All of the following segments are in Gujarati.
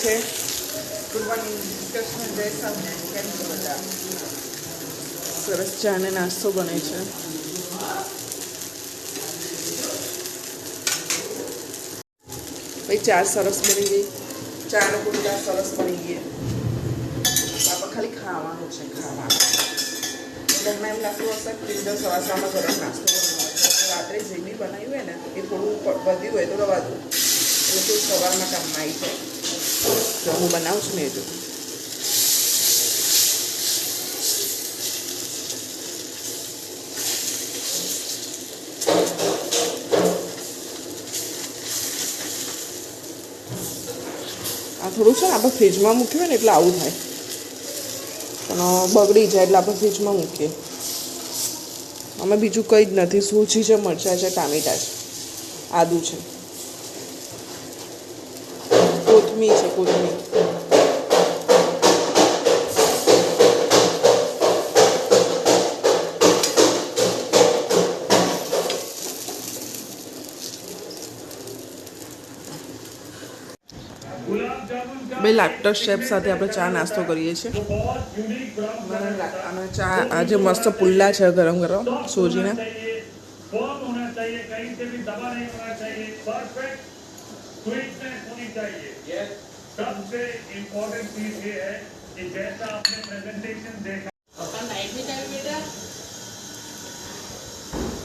ચા છે. સરસ ચા અને નાસ્તો બને છે. ભાઈ, ચા સરસ બની ગઈ. ચાનો કુંડા સરસ બની ગઈ. આપણે ખાલી ખાવાનું છે, ખાવાનું. તમને એમ લાગતું હશે કે બીજો સવાર સવારમાં ગરમ નાસ્તો રાત્રે જે બી બનાવ્યું હોય ને, એ થોડું વધ્યું હોય તો રવા દઉં. એટલે સવારમાં કામમાં આવી જાય. તો હું બનાવું છું ને એ જો આ થોડું છે ને આપણે ફ્રીજમાં મૂક્યું ને એટલે આવું થાય પણ બગડી જાય એટલે આપણે ફ્રીજમાં મૂકીએ અમે બીજું કંઈ જ નથી સૂચી છે મરચાં છે ટામેટા છે આદુ છે કોથમીર છે કોથમીર બે લાફ્ટર શેપ સાથે આપણે ચા નાસ્તો કરીએ છીએ મને લા- અને ચા આજે મસ્ત પુલ્લા છે ગરમ ગરમ સોજીના फॉर्म होना चाहिए कहीं से भी दबा नहीं होना चाहिए परफेक्ट स्वीटनेस होनी चाहिए सबसे इम्पोर्टेंट चीज ये है कि जैसा आपने प्रेजेंटेशन देखा पप्पा नाइट में जाए बेटा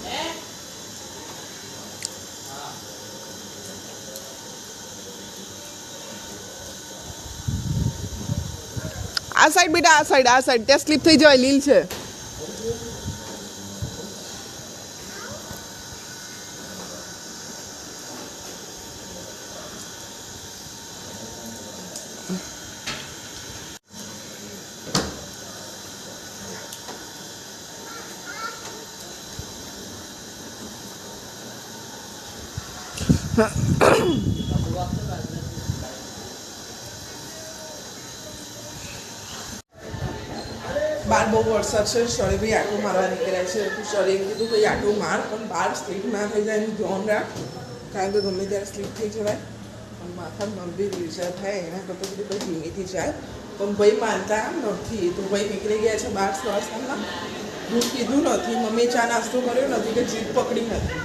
हैं આ સાઈડ બેટા આ સાઈડ આ સાઈડ ત્યાં સ્લીપ થઈ જવાય લીલ છે વરસાદ છે શરી ભાઈ આટલું મારવા નીકળ્યા છે. શરી એમ કીધું ભાઈ આટલું માર, પણ બહાર સ્લીપ ના થઈ જાય એનું ધ્યાન રાખ. કારણ કે ગમે ત્યારે સ્લીપ થઈ જવાય, પણ માથા ગંભીર વિચાર થાય, એના કરતાં બધું ભાઈ ધીમેથી જાય. પણ ભાઈ માનતા નથી. તો ભાઈ નીકળી ગયા છે બહાર સ્વાસ્થ્યમાં દૂધ કીધું નથી, મમ્મી ચા નાસ્તો કર્યો નથી કે જીભ પકડી નથી.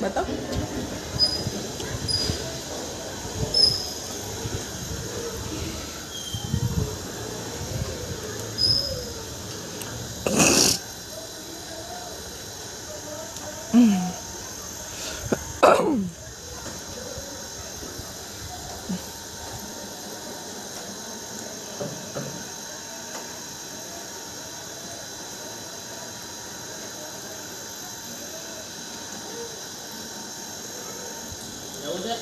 બતાવ જવું છે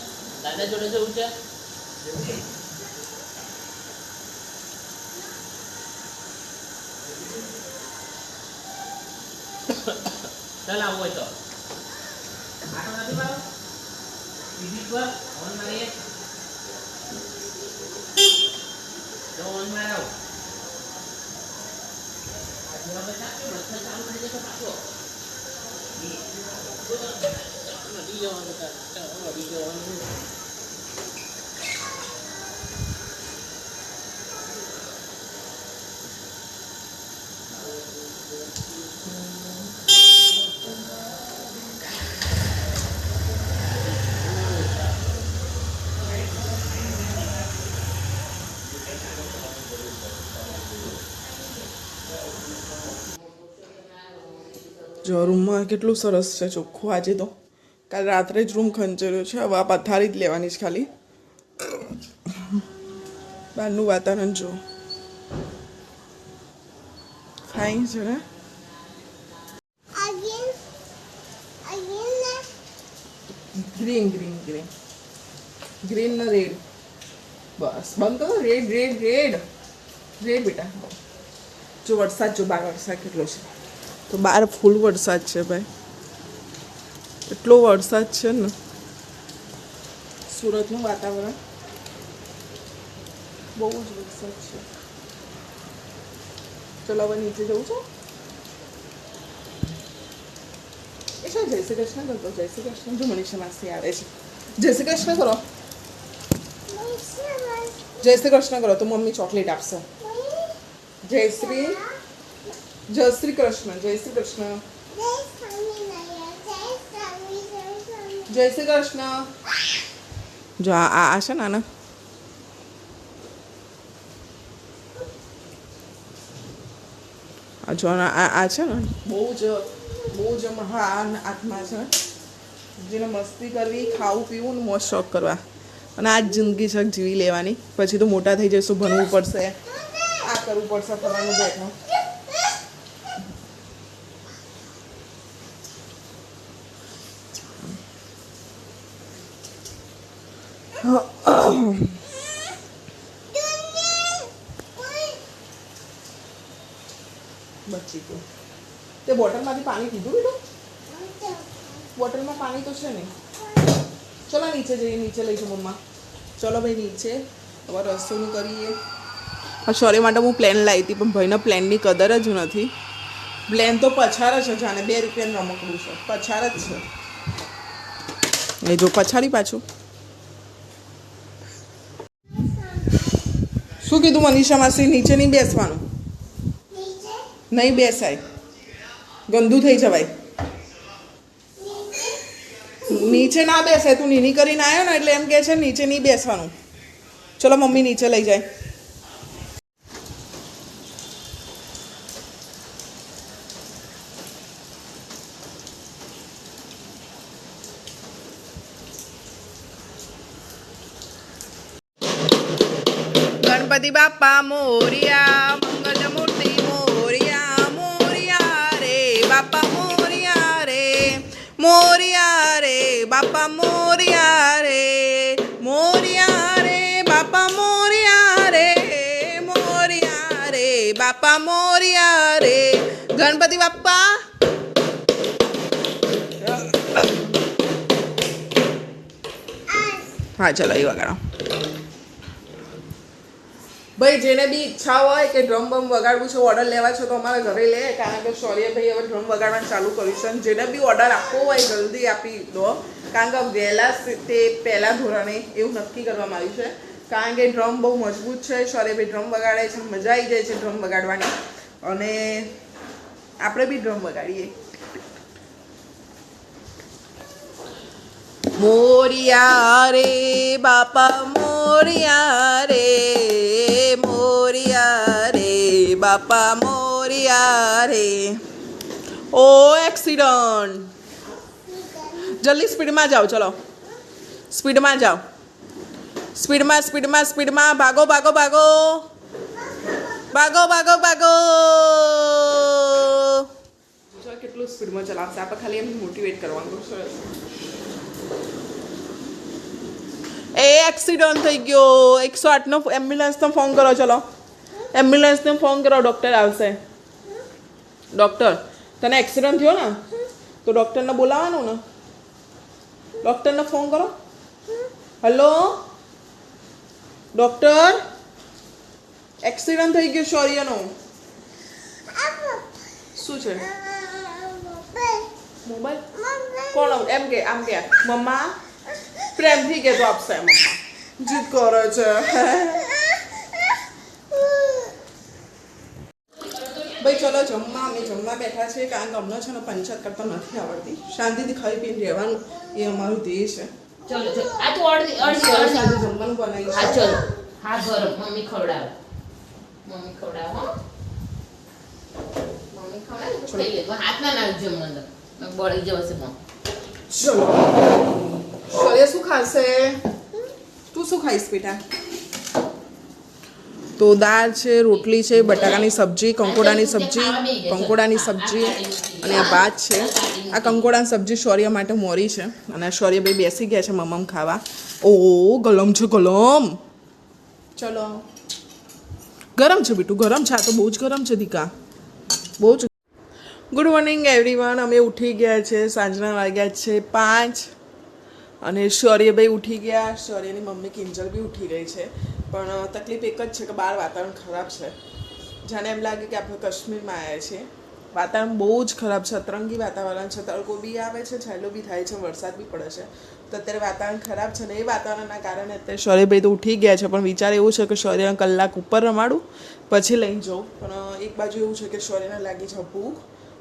દાદા જોડે જવું છે ચાલ આવું હોય તો આટો નથી મારો બીજી પર ઓન મારીએ તો ઓન મારો આજે હવે ચાલુ વરસાદ ચાલુ થઈ જશે પાછો નદી જવાનું ચાલ નદી જવાનું જો રૂમમાં કેટલું સરસ છે ચોખ્ખું આજે તો. કાલ રાત્રે જ રૂમ ખંચેર્યો છે હવે આ પથારી જ લેવાની છે ખાલી. બહારનું વાતાવરણ જો ફાઇન છે ને? ગ્રીન ગ્રીન ગ્રીન ગ્રીન ને રેડ બસ બંધ કરો. રેડ રેડ રેડ રેડ બેટા જો વરસાદ જો બાર વરસાદ કેટલો છે. તો બહાર ફૂલ વરસાદ છે ભાઈ. એટલો વરસાદ છે ને. સુરતનું વાતાવરણ બહુ જ વરસાદ છે. ચલો, હવે નીચે જવું છે. એ છે જય શ્રી કૃષ્ણ કરતો જય શ્રી કૃષ્ણ જો મનીષા માસી આવે છે. જય શ્રી કૃષ્ણ કરો. જય શ્રી કૃષ્ણ કરો, તો મમ્મી ચોકલેટ આપશે. જય શ્રી જય શ્રી કૃષ્ણ, જય શ્રી કૃષ્ણ. જય શ્રી કૃષ્ણ. જો આ આ છે ને આ જો આ આ છે ને? બહુ જ બહુ જ મહાન આત્મા છે. જેને મસ્તી કરવી, ખાવું, પીવું ને મોજ શોખ કરવા. અને આ જિંદગી છે, જીવી લેવાની. પછી તો મોટા થઈ જઈશું, ભણવું પડશે. આ કરવું પડશે ફરવાનું બેઠા. બચી ગયું. તે બોટલમાંથી પાણી પીધું બેટું? બોટલમાં પાણી તો છે નહીં ચલો નીચે જઈએ, નીચે લઈ જાઓ મમ્મા. ચલો ભાઈ નીચે. હવે રસોઈનું કરીએ. હા સોરી માટે હું પ્લેન લાવી હતી, પણ ભાઈના પ્લેનની કદર જ નથી. પ્લેન તો પછાર છે, જાણે બે રૂપિયાનું રમકડું છે. પછાર જ છે. એ જો, પછાડી પાછું. શું કીધું મનીષા માસી નીચે નહીં બેસવાનું? નહીં બેસાય. ગંદુ થઈ જવાય. નીચે ના બેસાય. તું નીની કરીને આવ્યો ને એટલે એમ કે છે નીચે નહીં બેસવાનું. ચલો મમ્મી નીચે લઈ જાય ગણપતિ બાપા મોરિયા મંગલ મૂર્તિ મોરિયા મોરિયા રે બાપા મોરિયા રે મોરિયા રે બાપા મોરિયા રે મોરિયા રે બાપા મોરિયા રે મોરિયા રે બાપા મોરિયા રે ગણપતિ બાપા હા ચલો એ વગાડો ભાઈ, જેને બી ઈચ્છા હોય કે ડ્રમ બમ વગાડવું છે ઓર્ડર લેવા છે, તો અમારા ઘરે લે. કારણ કે સોરીએ ભાઈ, હવે ડ્રમ વગાડવાનું ચાલુ કર્યું છે. અને જેને બી ઓર્ડર આપવો હોય, જલ્દી આપી દો. કારણ કે વહેલા તે પહેલાં ધોરણે એવું નક્કી કરવામાં આવ્યું છે. કારણ કે ડ્રમ બહુ મજબૂત છે. સોરી ભાઈ ડ્રમ વગાડે છે, મજા આવી જાય છે ડ્રમ વગાડવાની. અને આપણે બી ડ્રમ વગાડીએ. મોરિયા રે, બાપા, મોરિયા રે. બાપા મોરિયા રે ઓ એક્સિડન્ટ. જલ્દી સ્પીડમાં જાઓ ચલો. સ્પીડમાં જાઓ. સ્પીડમાં સ્પીડમાં સ્પીડમાં. ભાગો ભાગો ભાગો. ભાગો ભાગો ભાગો. કેટલું સ્પીડમાં ચલાવશે. આપણે ખાલી એમ મોટિવેટ કરવાનું એ એક્સિડન્ટ થઈ ગયો. એકસો આઠનો એમ્બ્યુલન્સનો ફોન કરો ચલો. એમ્બ્યુલન્સને ફોન કરો ડૉક્ટર આવશે. ડૉક્ટર તને એક્સિડન્ટ થયો ને? તો ડૉક્ટરને બોલાવવાનું ને. ડૉક્ટરને ફોન કરો. હલો ડૉક્ટર એક્સિડન્ટ થઈ ગયો શૌર્યનો શું છે? મોબાઈલ કોણ એમ કે, આમ કે. મમ્મા, પ્રેમથી કહેતો આપશે, મમ્મા. જીદ કરે છે. ભાઈ ચલો જમવા. અમે જમવા બેઠા કારણ કે અમને છે ને પંચાયત કરતા નથી આવડતી. શાંતિથી ખાઈ પીને રહેવાનું. એ અમારું ધ્યેય છે. ચલો ચલો. આ તો અડધી અડધી અડધી. જમવાનું બનાવી હા ચલો. હા ગરમ. મમ્મી ખવડાવે. મમ્મી ખવડાવે મમ્મી ખવડાવે ખાઈ લેજો. હાથ ના નાખજો બળી જશે ચલો. શું ખાશે? તું શું ખાઈશ બેટા? તો દાળ છે, રોટલી છે, બટાકાની સબ્જી, કંકોડાની સબ્જી કંકોડાની સબ્જી અને આ ભાત છે. આ કંકોડાની સબ્જી શૌર્ય માટે મોરી છે અને શૌર્ય ભાઈ બેસી ગયા છે મમમ ખાવા. ઓ, ગલમ છે, ગલમ. ચલો. ગરમ છે બીટું, ગરમ છે, આ તો બહુ જ ગરમ છે દીકા. બહુ જ ગુડ મોર્નિંગ એવરીવન અમે ઉઠી ગયા છે, સાંજના વાગ્યા છે પાંચ. અને શૌર્યભાઈ ઉઠી ગયા. શૌર્યની મમ્મી કિંજલ બી ઉઠી ગઈ છે. પણ તકલીફ એક જ છે કે બહાર વાતાવરણ ખરાબ છે. જાણે એમ લાગે કે આપણે કાશ્મીરમાં આવ્યા છીએ. વાતાવરણ બહુ જ ખરાબ છે, અતરંગી વાતાવરણ છે. તડકો બી આવે છે છેલ્લો બી થાય છે, વરસાદ બી પડે છે. તો અત્યારે વાતાવરણ ખરાબ છે ને એ વાતાવરણના કારણે અત્યારે શૌર્યભાઈ તો ઉઠી ગયા છે, પણ વિચાર એવું છે કે શૌર્યને કલાક ઉપર રમાડું, પછી લઈ જાઉં. પણ એક બાજુ એવું છે કે શૌર્યને લાગી છે ભૂખ.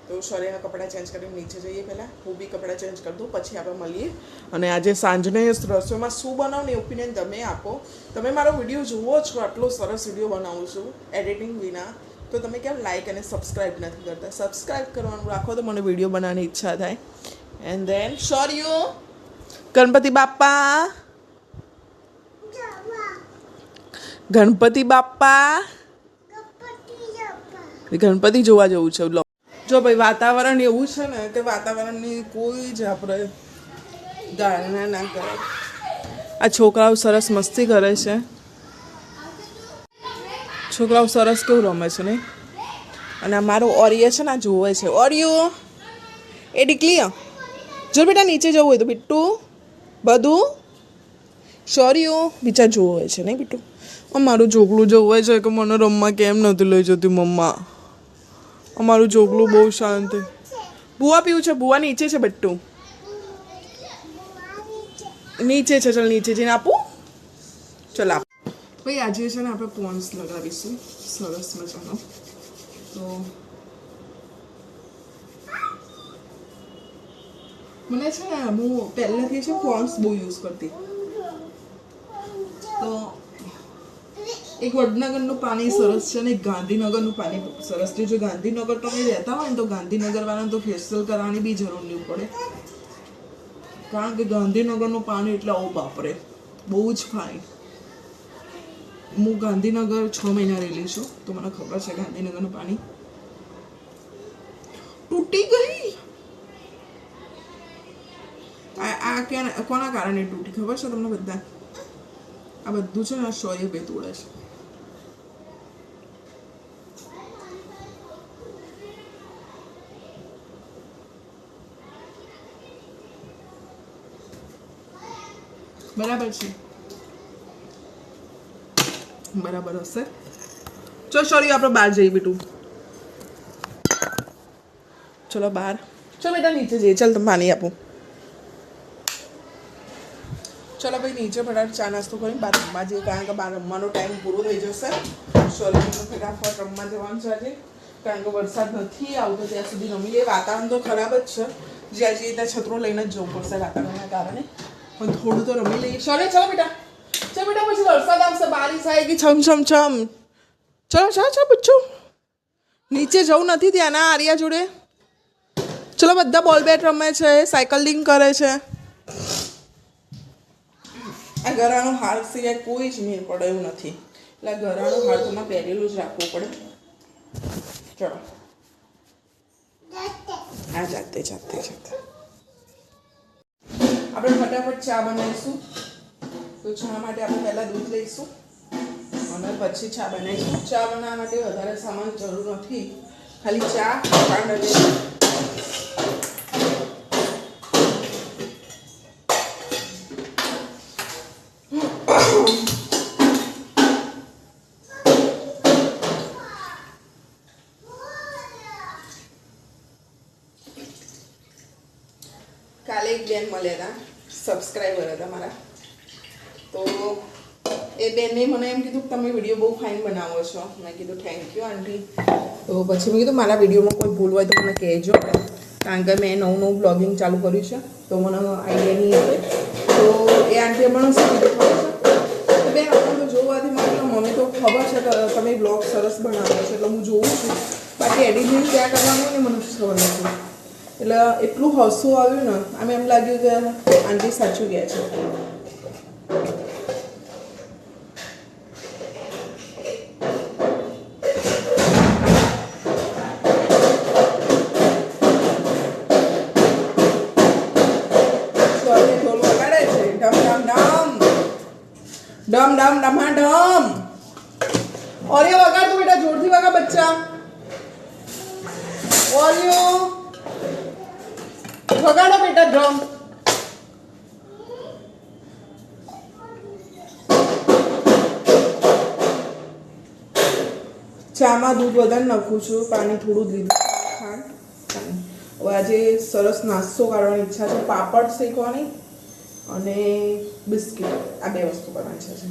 તો શૌર્યના કપડાં ચેન્જ કરીને નીચે જઈએ પહેલાં. હું બી કપડાં ચેન્જ કરી દઉં પછી આપણે મળીએ. અને આજે સાંજને રસોઈમાં શું બનાવું ને ઓપિનિયન તમે આપો. તમે મારો વીડિયો જુઓ છો આટલો સરસ વીડિયો બનાવું છું એડિટિંગ વિના. તો તમે કેમ લાઈક અને સબસ્ક્રાઈબ નથી કરતા. સબસ્ક્રાઈબ કરવાનું રાખો તો મને વીડિયો બનાવવાની ઈચ્છા થાય. એન્ડ ધેન શોર્યુ. ગણપતિ બાપ્પા. ગણપતિ બાપ્પા. ગણપતિ જોવા જવું છે જો ભાઈ વાતાવરણ એવું છે ને કે વાતાવરણની કોઈ જ આપણે ધારણા ના કરે. આ છોકરાઓ સરસ મસ્તી કરે છે. છોકરાઓ સરસ કેવું રમે છે નહીં? અને આ મારો ઓરિયો છે ને જોવે છે. ઓરિયો એ ડીકલી જો બેટા નીચે જવું હોય તો બિટ્ટુ, બધું, શોર્યો, બીજા જોવે છે નહીં બિટ્ટુ? મારું જોગલું જોવે છે કે મને રમવા કેમ નથી લઈ જતી મમ્મા? અમારું જોગલું બહુ શાંત. બુઆ પીવું છે? બુઆ નીચે છે બટ્ટુ? નીચે છે, ચાલ નીચે જઈને આપું. ચાલ આપ. ભાઈ, આજે છે ને આપણે પોન્સ લગાવીશું. સરસ મજાનો. તો મને છે ને, હું પહેલાંથી છે પોન્સ બહુ યુઝ કરતી. તો એક વડનગરનું પાણી સરસ છે ને ગાંધીનગરનું પાણી સરસ છે. જો ગાંધીનગર તમે રહેતા હોય ને તો ગાંધીનગર વાળાને તો ફેશિયલ કરવાની બી જરૂર નહીં પડે. કારણ કે ગાંધીનગરનું પાણી એટલે ઓ બાપરે, બહુ જ ફાઇન હું ગાંધીનગર છ મહિના રહેલી છું, તો મને ખબર છે ગાંધીનગરનું પાણી. તૂટી ગઈ? આ કોના કારણે તૂટી? ખબર છે તમને બધા આ બધું છે ને શૌર્ય બે તોડે છે. બરાબર છે. બરાબર હશે. ચલો સોરી આપણે બહાર જઈએ બેટું. ચલો, બહાર. ચલો, બેટા, નીચે જઈએ. ચાલ તમે પાણી આપું. ચલો, ભાઈ, નીચે ફટાફટ ચા નાસ્તો કરીને બહાર રમવા જઈએ, કારણ કે બહાર રમવાનો ટાઈમ પૂરો થઈ જશે. સોરી ફટાફટ રમવા જવાનું છે આજે. કારણ કે વરસાદ નથી આવતો ત્યાં સુધી રમી લઈએ. વાતાવરણ તો ખરાબ જ છે. જ્યાં જઈએ ત્યાં છત્રો લઈને જ જવું પડશે વાતાવરણના કારણે. પણ થોડું તો રમી લઈએ. શરે ચલો બેટા. ચલો બેટા, પછી વરસાદ આવશે, બારીશ આવી છમ છમ છમ. ચલો ચા ચા પૂછું. નીચે જવું નથી ત્યાંના આર્યા જોડે. ચલો, બધા બોલ બેટ રમે છે સાયકલિંગ કરે છે. આ ગરાનો હાર સિવાય કોઈ જ મેળ પડે એવું નથી. એટલે ગરાનો હાર તમારે પહેરેલું જ રાખવું પડે. ચલો. આ જાતે જાતે જાતે. આપણે ફટાફટ ચા બનાવીશું. તો ચા માટે આપણે પહેલાં દૂધ લઈશું. અને પછી ચા બનાવીશું. ચા બનાવવા માટે વધારે સામાન જરૂર નથી. ખાલી ચા, ખાંડ અને એક બેન મળ્યા હતા સબસ્ક્રાઈબર હતા મારા. તો એ બેને મને એમ કીધું તમે વીડિયો બહુ ફાઇન બનાવો છો. મેં કીધું થેન્ક યુ આંટી તો પછી મેં કીધું, મારા વિડીયોમાં કોઈ ભૂલ હોય તો મને કહેજો કારણ કે મેં નવું નવું બ્લોગિંગ ચાલુ કર્યું છે, તો મને આઈડિયા નહીં આવે. તો એ આંટીએ પણ શું કીધું બેન, આપણે તો જોવાથી મને મને તો ખબર છે કે તમે બ્લોગ સરસ બનાવો છો, એટલે હું જોઉં છું. બાકી એડિટિંગ ક્યાં કરવાનું ને મને ખબર નથી. એટલે એટલું હસવું આવ્યું ને, આમ એમ લાગ્યું કે આંટી સાચું ગયા છે. ડમ ડમ ડમ ડમા ડમ ઓરિયો વગાડ તું બેટા, જોરથી વગા બચ્ચા. ઓરિયો વગાડો બેટા ડ્રમ ચામાં દૂધ વધારે નાખું છું, પાણી થોડું જ લીધું ખાંડ. આજે સરસ નાસ્તો કાઢવાની ઈચ્છા છે, પાપડ શેકવાની અને બિસ્કિટ, આ બે વસ્તુ કરવાની ઈચ્છા છે.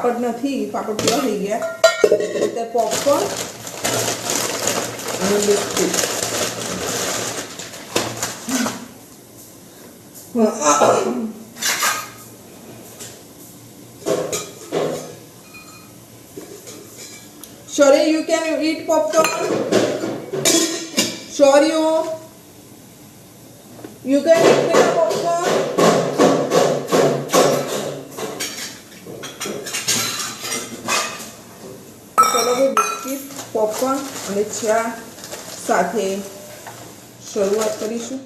પાપડ નથી પાપડ પૂરા થઈ ગયા એટલે પોપકોર્ન અને biscuit Sorry, you can eat popcorn. Sorry, you. You ચલો હવે બિસ્કીટ પોપકોર્ન અને ચા સાથે શરૂઆત કરીશું.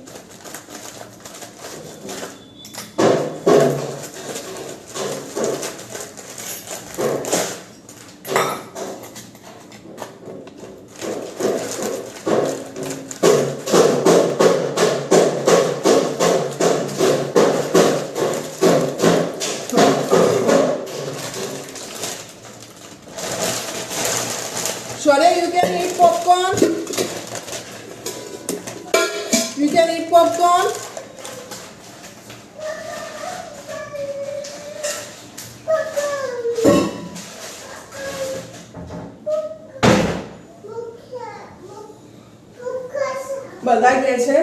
બધા કહે છે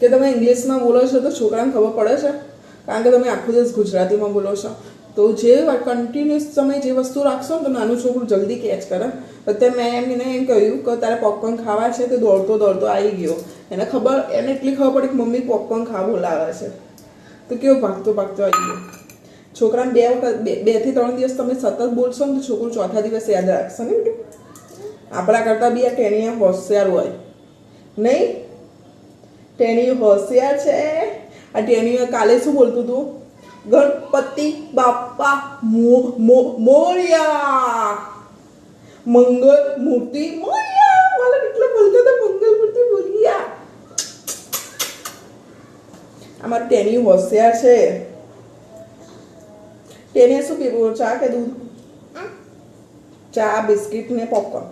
કે તમે ઇંગ્લિશમાં બોલો છો તો છોકરાને ખબર પડે છે? કારણ કે તમે આખો દિવસ ગુજરાતીમાં બોલો છો. તો જે કન્ટિન્યુઅસ તમે જે વસ્તુ રાખશો તો નાનું છોકરું જલ્દી કેચ કરે. અત્યારે મેં એમને એમ કહ્યું કે તારે પોપકોર્ન ખાવા છે તો દોડતો દોડતો આવી ગયો. એને ખબર, એને એટલી ખબર પડી કે મમ્મી પોપકોર્ન ખાવા બોલાવે છે. તો કેવો ભાગતો ભાગતો આવી ગયો. છોકરાને બે વખત, બે બેથી ત્રણ દિવસ તમે સતત બોલશો ને તો છોકરું ચોથા દિવસ યાદ રાખશે ને આપણા કરતાં બી આ ટેનિયા હોશિયાર હોય. નહીં? ટેણી હોશિયાર છે. આ ટેણીએ કાલે શું બોલતું હતું ગણપતિ બાપા મોર્યા. મંગલ મૂર્તિ મોર્યા. કેટલા બોલતા હતા મંગલ મૂર્તિ મોર્યા. આમાં ટેણી હોશિયાર છે. ટેણીએ શું પીવું ચા કે દૂધ? ચા બિસ્કિટ ને પોપકોર્ન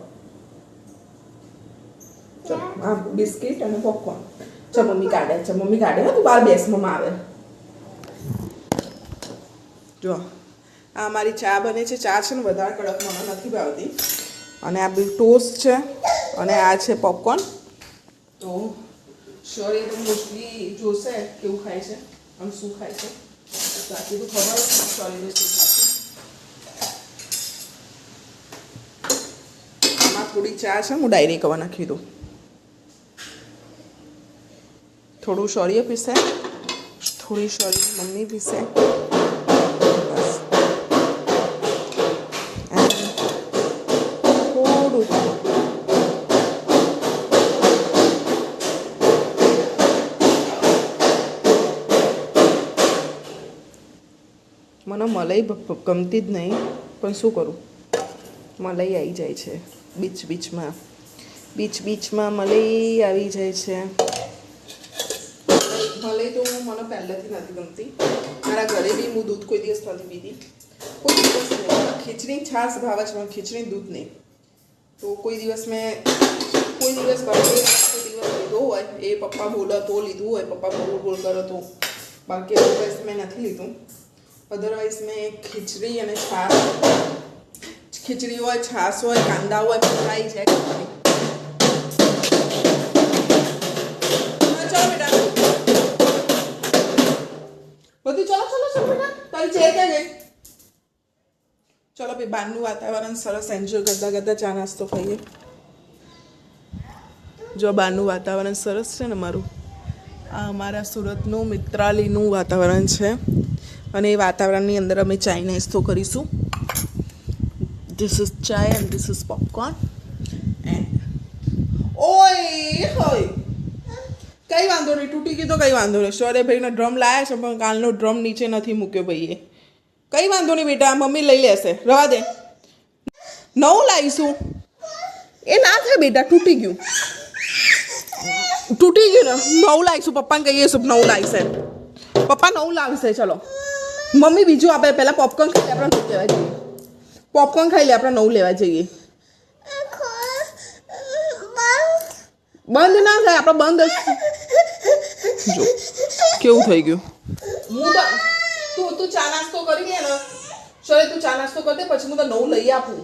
બિસ્કિટ અને પોપકોર્ન ચલ મમ્મી કાઢે છે મમ્મી કાઢે. તું બહાર બેસ મમ્મા આવે. જો આ મારી ચા બને છે. ચા છે ને વધારે કડક મને નથી ભાવતી. અને આ બી ટોસ્ટ છે અને આ છે પોપકોર્ન. તો શોરી તો મોસ્ટલી જોશે કેવું ખાય છે અને શું ખાય છે. બાકી તો ખબર જ શું ખાય છે. આમાં થોડી ચા છે હું ડાયરેક્ટ હવે નાખી દઉં. થોડું શોરીએ પીસે. થોડી શોરી મમ્મી પીસે. થોડું. મને મલાઈ ગમતી જ નહીં, પણ શું કરું? મલાઈ આવી જાય છે. બીચ બીચમાં બીચ બીચમાં મલાઈ આવી જાય છે. મલાઈ તો હું મને પહેલેથી નથી ગમતી. મારા ઘરે બી હું દૂધ કોઈ દિવસ નથી પીધી કોઈ દિવસ નહીં. ખીચડી છાશ ભાવે છે મને ખીચડી દૂધ નહીં. તો કોઈ દિવસ મેં, કોઈ દિવસ કોઈ દિવસ લીધો હોય, એ પપ્પા બોલે તો લીધું હોય, પપ્પા બોલ બોલ કરો તો બાકી અદરવાઇઝ મેં નથી લીધું. અદરવાઇઝ મેં ખીચડી અને છાશ. ખીચડી હોય, છાશ હોય, કાંદા હોય ખાઈ જાય ચલો બહારનું વાતાવરણ સરસ એન્જોય કરતા કરતા ચા નાસ્તો ખાઈએ જો બહારનું વાતાવરણ સરસ છે ને મારું આ અમારા સુરતનું મિત્રાલીનું વાતાવરણ છે અને એ વાતાવરણની અંદર અમે ચાય નાસ્તો કરીશું this is chai and this is popcorn and ઓય હોય કઈ વાંધો નહીં તૂટી ગયું તો કઈ વાંધો નહીં સોરે ભાઈનો ડ્રમ લાયા છે પણ કાલનો ડ્રમ નીચે નથી મૂક્યો ભાઈએ કઈ વાંધો નહીં બેટા મમ્મી લઈ લેશે. રવા દે. નવું લાવીશું. એ ના થાય બેટા તૂટી ગયું. તૂટી ગયું ને. નવું લાવીશું પપ્પાને કહીએ છું નવું લાવીશે. પપ્પા નવું લાવશે ચલો. મમ્મી બીજું આપે પહેલાં પોપકોર્ન ખાઈ લે આપણે નવું લેવા જઈએ. પોપકોર્ન ખાઈ લે આપણે નવું લેવા જઈએ. બંધ ના થાય આપણે બંધ જો કેવું થઈ ગયું? હું તો તું તું ચા નાસ્તો કરી લે ને. ચલે તું ચા નાસ્તો કરી દે, પછી હું તો નવું લઈ આપું.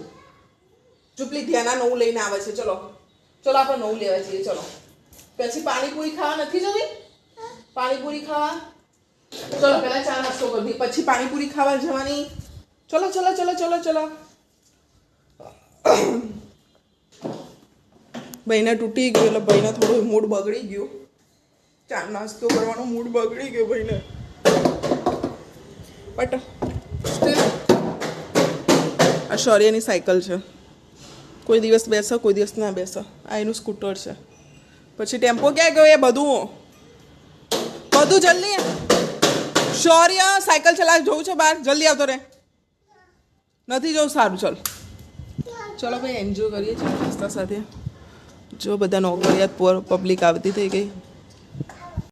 ચૂપલી ધ્યાના નવું લઈને આવે છે, ચલો. ચલો, આપણે નવું લેવા જઈએ, ચલો. પછી પાણીપુરી ખાવા નથી જવી પાણીપુરી ખાવા? ચલો, પહેલાં ચા નાસ્તો કરી દઈએ, પછી પાણીપુરી ખાવા જવાની. ચલો ચલો ચલો ચલો ચલો. ભાઈને તૂટી ગયું, એટલે ભાઈને થોડું મૂડ બગડી ગયું. ચા નાસ્તો કરવાનો મૂડ બગડી ગયો ભાઈને. બટ સ્ટીલ આ શૌર્યની સાયકલ છે. કોઈ દિવસ બેસો, કોઈ દિવસ ના બેસો. આ એનું સ્કૂટર છે. પછી ટેમ્પો ક્યાં ગયો એ બધું? બધું જલ્દી? શૌર્ય સાયકલ ચલાવ જવું છે બહાર? જલ્દી આવતો રે નથી જવું સારું, ચલ. ચલો ભાઈ એન્જોય કરીએ છીએ, નાસ્તા સાથે. જો બધા નોકરિયાત પબ્લિક આવતી થઈ ગઈ.